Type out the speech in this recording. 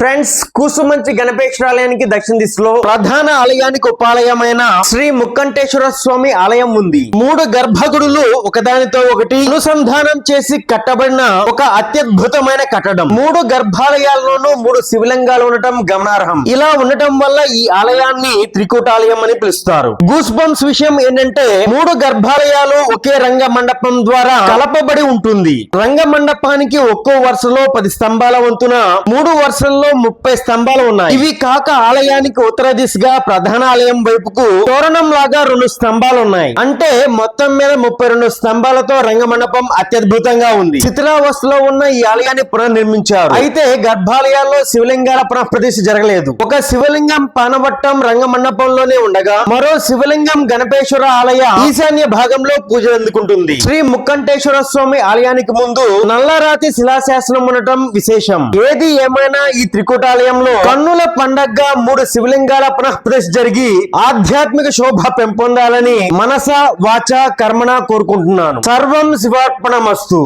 Friends Kusumanchi గణపేశ్వరాలయానికి దక్షిణ దిశలో ప్రధాన ఆలయానికి ఉపాలయమైన శ్రీ ముక్కంటేశ్వర స్వామి ఆలయం ఉంది. మూడు గర్భగుడులు ఒకదానితో ఒకటి అనుసంధానం చేసి కట్టబడిన ఒక అత్యద్భుతమైన కట్టడం. మూడు గర్భాలయాల్లోనూ మూడు శివలింగాలు ఉండటం గమనార్హం. ఇలా ఉండటం వల్ల ఈ ఆలయాన్ని త్రికూటాలయం అని పిలుస్తారు. గూస్ బంప్స్ విషయం ఏంటంటే మూడు గర్భాలయాలు ఒకే రంగ మండపం ద్వారా కలపబడి ఉంటుంది. రంగ మండపానికి ఒక్కో వరుసలో పది స్తంభాల వంతున మూడు వరుసల్లో ముప్పై స్తంభాలు ఉన్నాయి. ఇవి కాక ఆలయానికి ఉత్తర దిశగా ప్రధాన ఆలయం వైపుకు తోరణం లాగా రెండు స్తంభాలు ఉన్నాయి. అంటే మొత్తం మీద ముప్పై రెండు స్తంభాలతో రంగమండపం అత్యద్భుతంగా ఉంది. శిథిలావస్థలో ఉన్న ఈ ఆలయాన్ని పునర్నిర్మించారు. అయితే గర్భాలయాల్లో శివలింగాల పునఃప్రతిష్ఠ జరగలేదు. ఒక శివలింగం పానవట్టం రంగమండపంలోనే ఉండగా మరో శివలింగం గణపేశ్వర ఆలయ ఈశాన్య భాగంలో పూజలు అందుకుంటుంది. శ్రీ ముక్కంటేశ్వర స్వామి ఆలయానికి ముందు నల్లరాతి శిలాశాసనం ఉండటం విశేషం. ఏది ఏమైనా ఈ త్రికోటాలయంలో కన్నుల పండగగా మూడు శివలింగాల పునఃప్రతిష్ఠ జరిగి ఆధ్యాత్మిక శోభ పెంపొందాలని మనస వాచ కర్మణ కోరుకుంటున్నాను. సర్వం శివార్పణమస్తు.